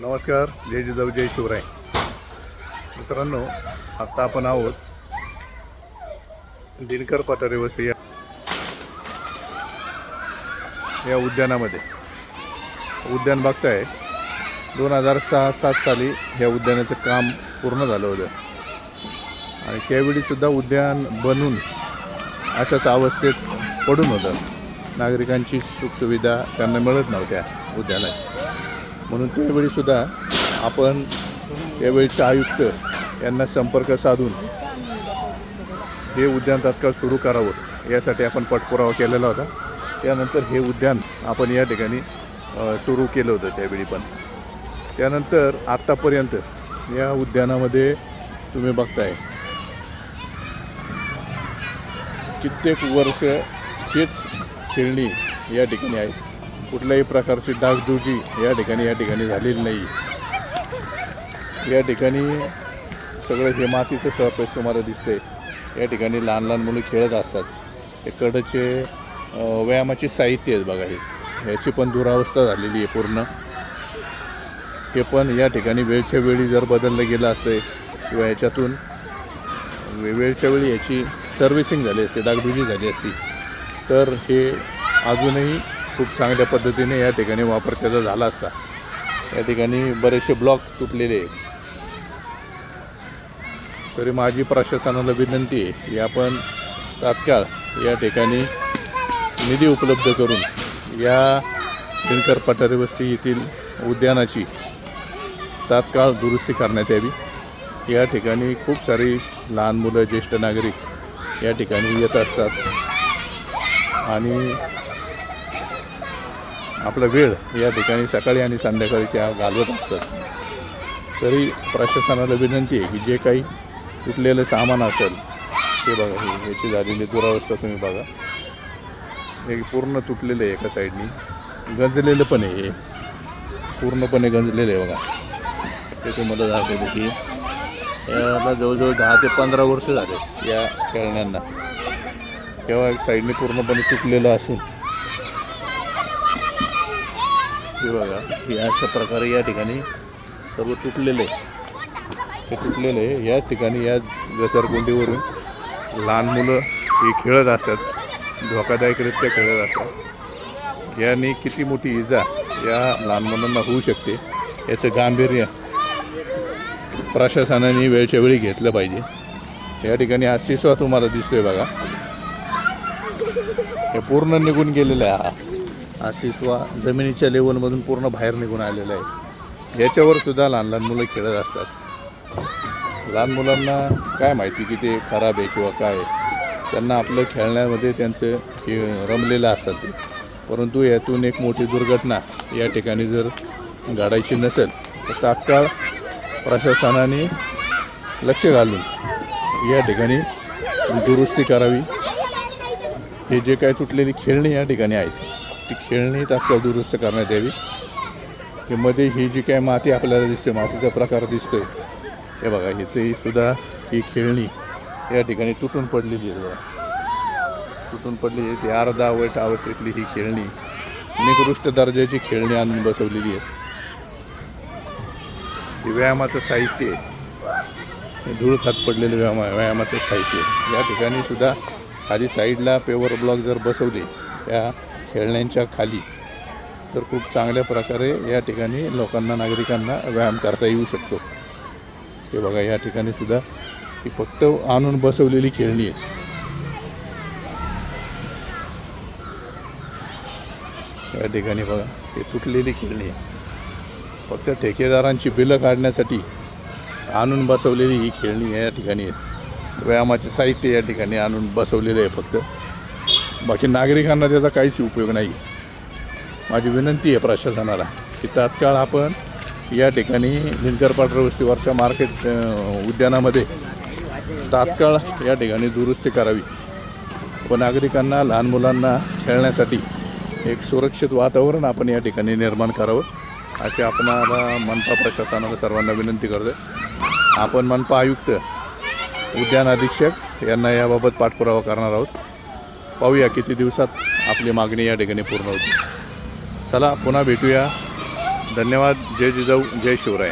नमस्कार जय जिजाऊ जय शिवराय. मित्रांनो आत्ता आपण आहोत दिनकर पठारे वस्ती या या उद्यानामध्ये. उद्यान बघताय दोन हजार सहा सात साली या उद्यानाचं काम पूर्ण झालं होतं. आणि त्यावेळीसुद्धा उद्यान बनून अशाच अवस्थेत पडून होतं. नागरिकांची सुखसुविधा त्यांना मिळत नव्हत्या उद्यानात. म्हणून त्यावेळीसुद्धा आपण त्यावेळीचे आयुक्त यांना संपर्क साधून हे उद्यान तात्काळ सुरू करावं यासाठी आपण पाठपुरावा केलेला होता. त्यानंतर हे उद्यान आपण या ठिकाणी सुरू केलं होतं त्यावेळी पण. त्यानंतर आत्तापर्यंत या उद्यानामध्ये तुम्ही बघताय कित्येक वर्ष हेच खेळणी या ठिकाणी आहे कुठल्याही प्रकारची डागडुजी या ठिकाणी या ठिकाणी झालेली नाही. या ठिकाणी सगळं हे मातीचं सरफेस तुम्हाला दिसते या ठिकाणी लहान लहान मुलं खेळत असतात. हे कडचे व्यायामाचे साहित्य आहेत बघा हे. ह्याची पण दुरावस्था झालेली आहे पूर्ण. हे पण या ठिकाणी वेळच्या वेळी जर बदललं गेलं असतं किंवा याच्यातून वेळच्या वेळी याची सर्व्हिसिंग झाली असते डागडुजी झाली असती तर हे अजूनही खूप चांगल्या पद्धतीने या ठिकाणी वापर त्याचा झाला असता. या ठिकाणी बरेचसे ब्लॉक तुटलेले आहेत. तरी माझी प्रशासनाला विनंती आहे की आपण तात्काळ या ठिकाणी निधी उपलब्ध करून या दिनकर पठारी वस्ती येथील उद्यानाची तात्काळ दुरुस्ती करण्यात यावी. या ठिकाणी खूप सारी लहान मुलं ज्येष्ठ नागरिक या ठिकाणी येत असतात. आणि आपला वेळ या ठिकाणी सकाळी आणि संध्याकाळी त्या घालवत असतात. तरी प्रशासनाला विनंती आहे की जे काही तुटलेलं सामान असेल ते बघा हे याची झालेली दुरावस्था तुम्ही बघा. हे पूर्ण तुटलेलं आहे एका साईडनी गंजलेलं पण आहे हे. पूर्णपणे गंजलेलं आहे बघा. ते तुम्हाला दाखवलं की याला जवळजवळ दहा ते पंधरा वर्ष झाले या खेळण्यांना. तेव्हा एक साईडने पूर्णपणे तुटलेलं असून हे बघा हे अशा प्रकारे या ठिकाणी सर्व तुटलेले आहे. हे तुटलेले आहे. या ठिकाणी या घसरगुंडीवरून लहान मुलं हे खेळत असतात. धोकादायकरित्या खेळत असतात. याने किती मोठी इजा या लहान मुलांना होऊ शकते याचं गांभीर्य प्रशासनाने वेळच्या वेळी घेतलं पाहिजे. या ठिकाणी हा शिसवा तुम्हाला दिसतोय बघा. हे पूर्ण निघून गेलेलं आहे हा. हा शिसवा जमिनीच्या लेवलमधून पूर्ण बाहेर निघून आलेला आहे याच्यावर सुद्धा लहान लहान मुलं खेळत असतात. लहान मुलांना काय माहिती की ते खराब आहे किंवा काय आहे. त्यांना आपलं खेळण्यामध्ये त्यांचं हे रमलेलं असतात ते. परंतु यातून एक मोठी दुर्घटना या ठिकाणी जर घडायची नसेल तर तात्काळ प्रशासनाने लक्ष घालून या ठिकाणी दुरुस्ती करावी. हे जे काय तुटलेली खेळणी या ठिकाणी आहेत ती खेळणी तात्काळ दुरुस्त करण्यात यावी. हे मध्ये ही जी काय माती आपल्याला दिसते मातीचा प्रकार दिसतोय. हे बघा इथे सुद्धा ही खेळणी या ठिकाणी तुटून पडलेली आहे. बघा तुटून पडली आहे. ती अर्धा वाईट अवस्थेतली ही खेळणी निकृष्ट दर्जाची खेळणी आणून बसवलेली आहे. हे व्यायामाचं साहित्य आहे. धूळ खात पडलेलं व्यायामा व्यायामाचं साहित्य या ठिकाणी सुद्धा खाली साईडला पेवर ब्लॉक जर बसवले त्या खेळण्यांच्या खाली. तर खूप चांगल्या प्रकारे या ठिकाणी लोकांना नागरिकांना व्यायाम करता येऊ शकतो. हे बघा या ठिकाणी सुद्धा ही फक्त आणून बसवलेली खेळणी आहे या ठिकाणी बघा ते तुटलेली खेळणी आहे फक्त ठेकेदारांची बिलं काढण्यासाठी आणून बसवलेली ही खेळणी या ठिकाणी आहे व्यायामाचे साहित्य या ठिकाणी आणून बसवलेलं आहे फक्त. बाकी नागरिकांना त्याचा काहीच उपयोग नाही. माझी विनंती आहे प्रशासनाला की तात्काळ आपण या ठिकाणी दिनकर वस्तीवरच्या मार्केट उद्यानामध्ये तात्काळ या ठिकाणी दुरुस्ती करावी. व नागरिकांना लहान मुलांना खेळण्यासाठी एक सुरक्षित वातावरण आपण या ठिकाणी निर्माण करावं अशी आपणाला मनपा प्रशासनाला सर्वांना विनंती करतो आपण मनपा आयुक्त उद्यान अधीक्षक यांना याबाबत पाठपुरावा करणार आहोत. पाहूया किती दिवसात आपली मागणी या ठिकाणी पूर्ण होती. चला पुन्हा भेटूया. धन्यवाद. जय जिजाऊ जय शिवराय.